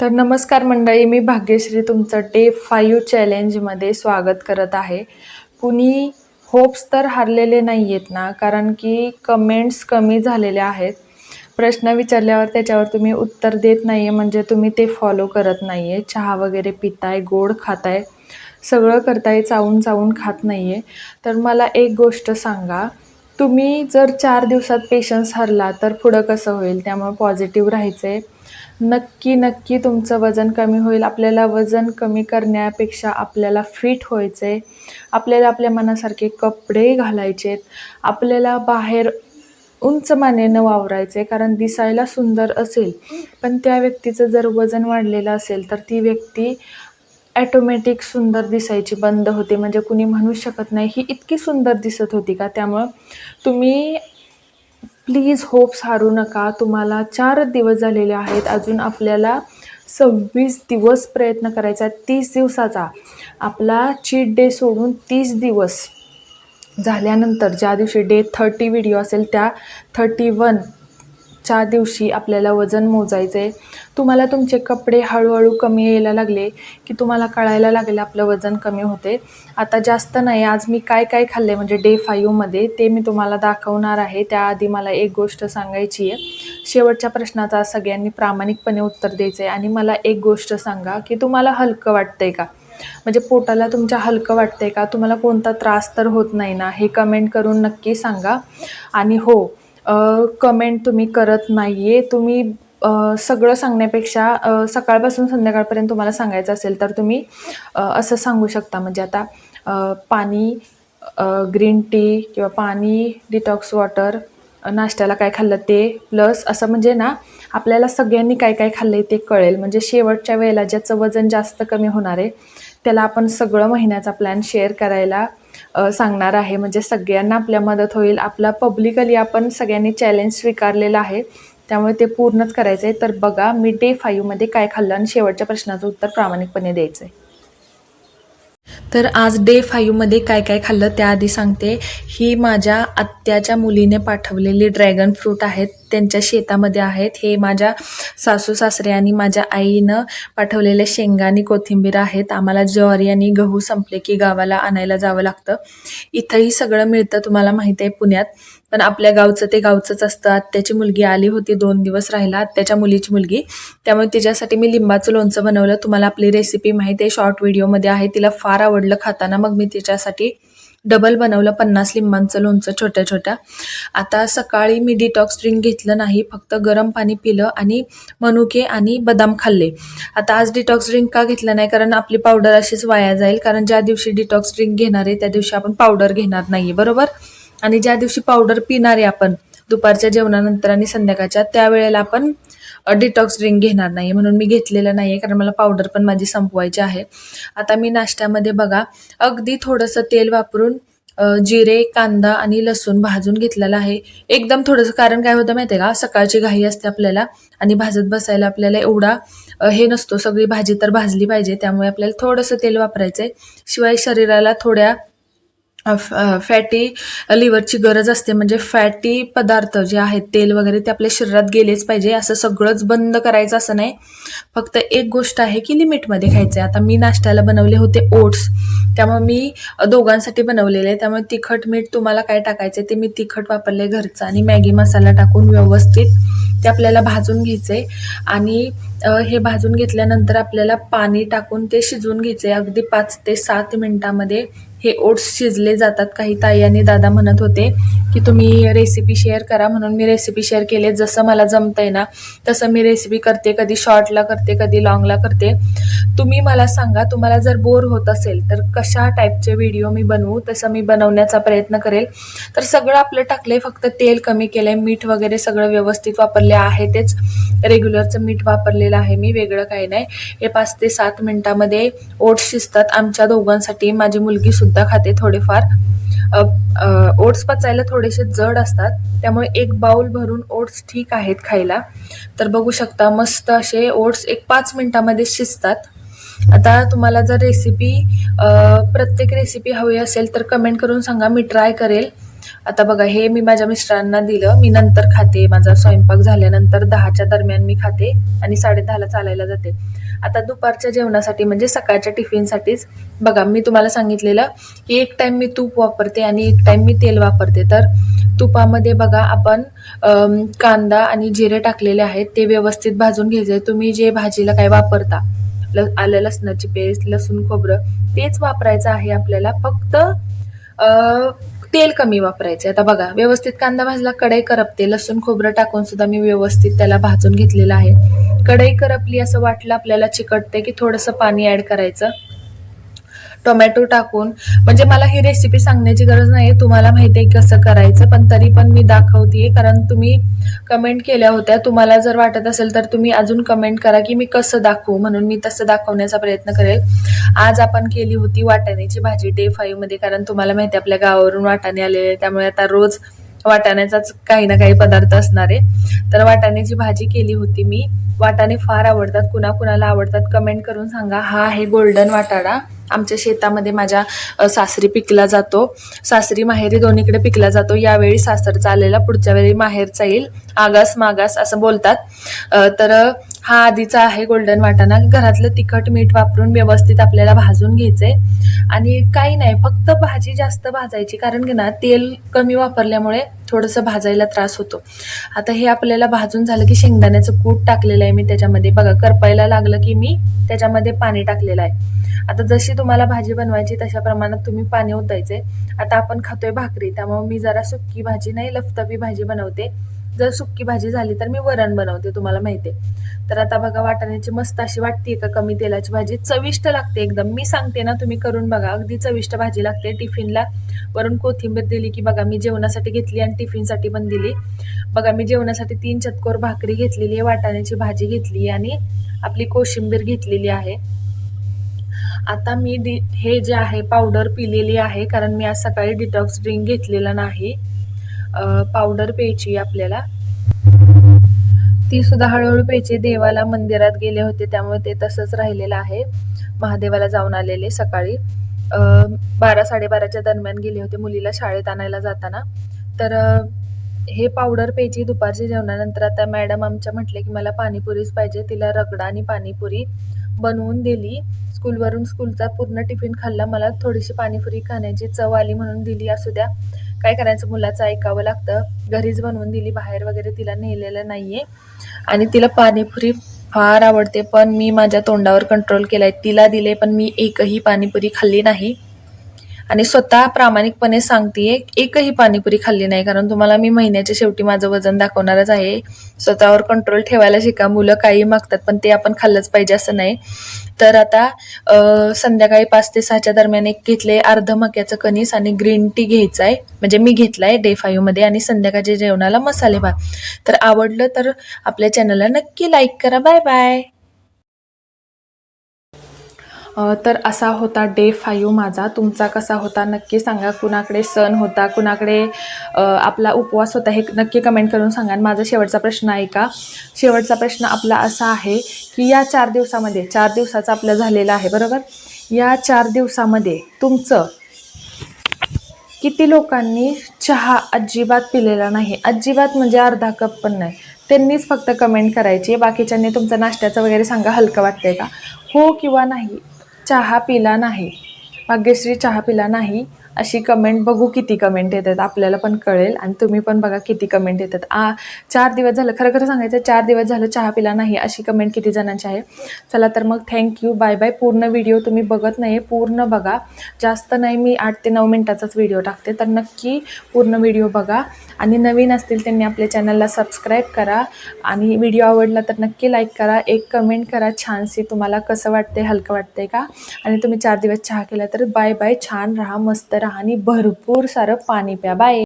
तर नमस्कार मंडळी मी भाग्यश्री तुमचं डे फाईव्ह चॅलेंजमध्ये स्वागत करत आहे. कुणी होप्स तर हारलेले नाही आहेत ना कारण की कमेंट्स कमी झालेल्या आहेत. प्रश्न विचारल्यावर त्याच्यावर तुम्ही उत्तर देत नाही आहे म्हणजे तुम्ही ते फॉलो करत नाही आहे चहा वगैरे पिताय गोड खाताय सगळं करताय चावून चावून खात नाही आहे तर मला एक गोष्ट सांगा तुम्ही जर चार दिवसात पेशन्स हरला तर पुढं कसं होईल? त्यामुळे पॉझिटिव्ह राहायचं आहे नक्की नक्की तुमचं वजन कमी होईल. आपल्याला वजन कमी करण्यापेक्षा आपल्याला फिट व्हायचं आहे आपल्याला आपल्या मनासारखे कपडे घालायचे आहेत आपल्याला बाहेर उंच मानेनं वावरायचं आहे कारण दिसायला सुंदर असेल. पण त्या व्यक्तीचं जर वजन वाढलेलं असेल तर ती व्यक्ती ॲटोमॅटिक सुंदर दिसायची बंद होते. म्हणजे कुणी म्हणू शकत नाही ही इतकी सुंदर दिसत होती का? त्यामुळं तुम्ही प्लीज होप्स हारू नका. तुम्हाला चार दिवस झालेले आहेत. अजून आपल्याला सव्वीस दिवस प्रयत्न करायचा आहे. तीस दिवसाचा. आपला चीट डे सोडून तीस दिवस झाल्यानंतर ज्या दिवशी डे थर्टी व्हिडिओ असेल त्या थर्टी वन च्या दिवशी आपल्याला वजन मोजायचं आहे तुम्हाला तुमचे कपडे हळूहळू कमी यायला लागले की तुम्हाला कळायला लागलं आपलं वजन कमी होते. आता जास्त नाही आज मी काय काय खाल्ले म्हणजे डे फाईव्हमध्ये ते मी तुम्हाला दाखवणार आहे. त्याआधी मला एक गोष्ट सांगायची आहे. शेवटच्या प्रश्नाचा सगळ्यांनी प्रामाणिकपणे उत्तर द्यायचं आहे आणि मला एक गोष्ट सांगा की तुम्हाला हलकं वाटतंय का? म्हणजे पोटाला तुमच्या हलकं वाटतंय का? तुम्हाला कोणता त्रास तर होत नाही ना? हे कमेंट करून नक्की सांगा. आणि हो कमेंट तुम्ही करत नाही आहे तुम्ही सगळं सांगण्यापेक्षा सकाळपासून संध्याकाळपर्यंत तुम्हाला सांगायचं असेल तर तुम्ही असं सांगू शकता. म्हणजे आता पाणी ग्रीन टी किंवा पाणी डिटॉक्स वॉटर नाश्त्याला काय खाल्लं ते प्लस असं म्हणजे ना आपल्याला सगळ्यांनी काय काय खाल्लं आहे ते कळेल. म्हणजे शेवटच्या वेळेला ज्याचं वजन जास्त कमी होणार आहे त्याला आपण सगळं महिन्याचा प्लॅन शेअर करायला सांगणार आहे. म्हणजे सगळ्यांना आपल्या मदत होईल. आपला पब्लिकली आपण सगळ्यांनी चॅलेंज स्वीकारलेलं आहे. त्यामुळे ते पूर्णच करायचं आहे तर बघा मी डे फाईव्हमध्ये काय खाल्लं आणि शेवटच्या प्रश्नाचं उत्तर प्रामाणिकपणे द्यायचं आहे तर आज डे फाईव्हमध्ये काय काय खाल्लं त्याआधी सांगते. ही माझ्या आत्याच्या मुलीने पाठवलेली ड्रॅगन फ्रूट आहेत. त्यांच्या शेतामध्ये आहेत. हे माझ्या सासू सासरे आणि माझ्या आईनं पाठवलेले शेंगा आणि कोथिंबीर आहेत. आम्हाला ज्वारी आणि गहू संपले की गावाला आणायला जावं लागतं. इथंही सगळं मिळतं तुम्हाला माहीत आहे पुण्यात. पण आपल्या गावचं ते गावचंच असतं. आत्याची मुलगी आली होती दोन दिवस राहिला. आत्याच्या मुलीची मुलगी. त्यामुळे तिच्यासाठी मी लिंबाचं लोणचं बनवलं. तुम्हाला आपली रेसिपी माहिती आहे. शॉर्ट व्हिडिओमध्ये आहे. तिला फार आवडलं खाताना. मग मी तिच्यासाठी डबल बनवलं पन्नास लिंबांचं लोणचं छोट्या छोट्या. आता सकाळी मी डिटॉक्स ड्रिंक घेतलं नाही फक्त गरम पाणी पिलं आणि मनुके आणि बदाम खाल्ले. आता आज डिटॉक्स ड्रिंक का घेतलं नाही? कारण आपली पावडर अशीच वाया जाईल. कारण ज्या दिवशी डिटॉक्स ड्रिंक घेणार आहे त्या दिवशी आपण पावडर घेणार नाही बरोबर? आणि ज्या दिवशी पावडर पिणार आहे आपण दुपारच्या जेवणानंतर आणि संध्याकाळच्या त्यावेळेला आपण डिटॉक्स ड्रिंक घेणार नाही म्हणून मी घेतलेलं नाही आहे कारण मला पावडर पण माझी संपवायची आहे. आता मी नाश्त्यामध्ये बघा अगदी थोडंसं तेल वापरून जिरे कांदा आणि लसूण भाजून घेतलेला आहे. एकदम थोडंसं कारण काय होतं माहिती आहे का? सकाळची घाई असते आपल्याला आणि भाजत बसायला आपल्याला एवढा हे नसतो. सगळी भाजी तर भाजली पाहिजे त्यामुळे आपल्याला थोडंसं तेल वापरायचं आहे शिवाय शरीराला थोड्या फॅटी लिव्हरची गरज असते. म्हणजे फॅटी पदार्थ जे आहेत तेल वगैरे ते आपल्या शरीरात गेलेच पाहिजे. असं सगळंच बंद करायचं असं नाही. फक्त एक गोष्ट आहे की लिमिटमध्ये खायचं आहे आता मी नाश्त्याला बनवले होते ओट्स. त्यामुळे मी दोघांसाठी बनवलेले आहे त्यामुळे तिखट मीठ तुम्हाला काय टाकायचं आहे ते मी तिखट वापरले घरचं. आणि मॅगी मसाला टाकून व्यवस्थित ते आपल्याला भाजून घ्यायचे आणि हे भाजून घेतल्यानंतर आपल्याला पाणी टाकून ते शिजवून घ्यायचे अगदी पाच ते सात मिनिटामध्ये हे ओट्स शिजले जातात. काही ताई आणि दादा म्हणत होते की तुम्ही रेसिपी शेअर करा म्हणून मी रेसिपी शेअर केले. जसं मला जमतंय ना तसं मी रेसिपी करते कधी शॉर्टला करते कधी लॉंगला करते. तुम्ही मला सांगा तुम्हाला जर बोर होत असेल तर कशा टाईपचे व्हिडिओ मी बनवू तसं मी बनवण्याचा प्रयत्न करेल. तर सगळं आपलं टाकलंय फक्त तेल कमी केलंय मीठ वगैरे सगळं व्यवस्थित वापरले आहे तेच. रेग्युलरचं मीठ वापरलेलं आहे मी वेगळं काही नाही. हे पाच ते सात मिनिटामध्ये ओट्स शिजतात आमच्या दोघांसाठी. माझी मुलगीसुद्धा सुद्धा खाते थोडेफार ओट्स पचायला थोडेसे जड असतात त्यामुळे एक बाउल भरून ओट्स ठीक आहेत खायला. तर बघू शकता मस्त असे ओट्स एक पाच मिनिटामध्ये शिजतात. आता तुम्हाला जर रेसिपी प्रत्येक रेसिपी हवी असेल तर कमेंट करून सांगा मी ट्राय करेल. आता बघा हे मी माझ्या मिस्टरांना दिलं. मी नंतर खाते. माझा स्वयंपाक झाल्यानंतर दहाच्या दरम्यान मी खाते आणि साडे दहाला चालायला जाते. आता दुपारच्या जेवणासाठी म्हणजे सकाळच्या टिफिनसाठीच बघा मी तुम्हाला सांगितलेलं की एक टाइम मी तूप वापरते आणि एक टाइम मी तेल वापरते. तर तुपामध्ये बघा आपण कांदा आणि जिरे टाकलेले आहेत. ते व्यवस्थित भाजून घ्यायचे. तुम्ही जे भाजीला काय वापरता ल आलं लसणाची पेस्ट लसूण खोबरं तेच वापरायचं आहे आपल्याला. फक्त तेल कमी वापरायचं आता बघा व्यवस्थित कांदा भाजला कढई करपते लसूण खोबरं टाकून सुद्धा मी व्यवस्थित त्याला भाजून घेतलेलं आहे. कढई करपली असं वाटलं आपल्याला चिकटते की थोडंसं पाणी ॲड करायचं. टोमॅटो टाकून. म्हणजे मला ही रेसिपी सांगण्याची गरज नाही तुम्हाला माहिती आहे कसं करायचं पण तरी पण मी दाखवते कारण तुम्ही कमेंट केल्या होत्या. तुम्हाला जर वाटत असेल तर तुम्ही अजून कमेंट करा की मी कसं दाखवू म्हणून मी तसं दाखवण्याचा प्रयत्न करेल. आज आपण केली होती वाटाण्याची भाजी डे फाईव्हमध्ये. कारण तुम्हाला माहिती आहे आपल्या गावावरून वाटाणे आलेले त्यामुळे आता रोज वाटाण्याचाच काही ना काही पदार्थ असणार आहे. तर वाटाण्याची भाजी केली होती मी. वाटाणे फार आवडतात. कुणा कुणाला आवडतात कमेंट करून सांगा. हा आहे गोल्डन वाटाणा. आमच्या शेतामध्ये माझ्या सासरी पिकला जातो. सासरी माहेरी दोन्हीकडे पिकला जातो. यावेळी सासरचा आलेला पुढच्या वेळी माहेरचा येईल. आगास मागास असं बोलतात. तर हा आधीचा आहे गोल्डन वाटाणा घरातलं तिखट मीठ वापरून व्यवस्थित आपल्याला भाजून घ्यायचंय. आणि काही नाही फक्त भाजी जास्त भाजायची. कारण की ना तेल कमी वापरल्यामुळे थोडंसं भाजायला त्रास होतो. आता हे आपल्याला भाजून झालं की शेंगदाण्याचं कूट टाकलेलं आहे मी त्याच्यामध्ये. बघा करपायला लागलं की मी त्याच्यामध्ये पाणी टाकलेलं आहे. आता जशी तुम्हाला भाजी बनवायची तशा प्रमाणात तुम्ही पाणी ओतायचे आता आपण खातोय भाकरी त्यामुळे मी जरा सुक्की भाजी नाही लफतफी भाजी बनवते. जर सुक्की भाजी झाली तर मी वरण बनवते तुम्हाला माहिती आहे. तर आता बघा वाटाण्याची मस्त अशी वाटते का कमी तेलाची भाजी. चविष्ट लागते एकदम. मी सांगते ना तुम्ही करून बघा. अगदी चविष्ट भाजी लागते टिफिनला. वरून कोथिंबीर दिली की बघा मी जेवणासाठी घेतली आणि टिफिनसाठी पण दिली. बघा मी जेवणासाठी तीन चतकोर भाकरी घेतलेली आहे वाटाण्याची भाजी घेतली आणि आपली कोशिंबीर घेतलेली आहे. आता मी डि हे जे आहे पावडर पिलेली आहे कारण मी आज सकाळी डिटॉक्स ड्रिंक घेतलेला नाही. पावडर प्यायची आपल्याला. ती सुद्धा हळूहळू प्यायची. देवाला मंदिरात गेले होते त्यामुळे ते तसंच राहिलेलं आहे. महादेवाला जाऊन आलेले सकाळी. बारा साडेबाराच्या दरम्यान गेले होते मुलीला शाळेत आणायला जाताना. तर हे पावडर प्यायची दुपारच्या जेवणानंतर आता मॅडम आमच्या म्हटले की मला पाणीपुरीच पाहिजे. तिला रगडा आणि पाणीपुरी बनवून दिली. स्कूलवरून स्कूलचा पूर्ण टिफिन खाल्ला. मला थोडीशी पाणीपुरी खाण्याची चव आली म्हणून दिली. असू द्या. काय करायचं? मुलाचं ऐकावं लागतं. घरीच बनवून दिली बाहेर वगैरे तिला नेलेलं नाहीये. आणि तिला पाणीपुरी फार आवडते पण मी माझ्या तोंडावर कंट्रोल केलाय. तिला दिले पण मी एकही पाणीपुरी खाल्ली नाही. आणि स्वतः प्रामाणिकपणे सांगतेय एकही पाणीपुरी खाल्ली नाही. कारण तुम्हाला मी महिन्याच्या शेवटी माझं वजन दाखवणारच आहे. स्वतःवर कंट्रोल ठेवायला शिका. मुलं काही मागतात पण ते आपण खाल्लंच पाहिजे असं नाही. तर आता संध्याकाळी पाच ते सहाच्या दरम्यान एक घेतले अर्ध मक्याचं कणीस आणि ग्रीन टी घ्यायचा आहे म्हणजे मी घेतलाय डे फाईव्हमध्ये आणि संध्याकाळच्या जेवणाला मसाले भात. तर आवडलं तर आपल्या चॅनलला नक्की लाईक करा. बाय बाय तर असा होता डे फाईव्ह माझा. तुमचा कसा होता नक्की सांगा. कुणाकडे सण होता कुणाकडे आपला उपवास होता हे नक्की कमेंट करून सांगा. आणि माझा शेवटचा प्रश्न आहे का? शेवटचा प्रश्न आपला असा आहे की या चार दिवसामध्ये चार दिवसाचा आपलं झालेला आहे बरोबर? या चार दिवसामध्ये तुमचं किती लोकांनी चहा अजिबात पिलेला नाही? अजिबात म्हणजे अर्धा कप पण नाही. त्यांनीच फक्त कमेंट करायची. बाकीच्यांनी तुमचं नाश्त्याचं वगैरे सांगा हलकं वाटतंय का? हो किंवा नाही चहा पिला नाही. भाग्यश्री चहा पिला नाही. अशी कमेंट बघू किती कमेंट येतात आपल्याला पण कळेल. आणि तुम्ही पण बघा किती कमेंट येतात. आ चार दिवस झालं खरं खरं सांगायचं चार दिवस झालं चहा पिला नाही अशी कमेंट किती जणांची आहे. चला तर मग थँक्यू बाय बाय पूर्ण व्हिडिओ तुम्ही बघत नाही पूर्ण बघा. जास्त नाही मी आठ ते नऊ मिनटाचाच व्हिडिओ टाकते. तर नक्की पूर्ण व्हिडिओ बघा. आणि नवीन असतील त्यांनी आपल्या चॅनलला सबस्क्राईब करा. आणि व्हिडिओ आवडला तर नक्की लाईक करा. एक कमेंट करा छानशी तुम्हाला कसं वाटते हलकं वाटते का? आणि तुम्ही चार दिवस चहा केला तर बाय बाय छान राहा मस्त राहा आणि भरपूर सारं पाणी प्या. बाय.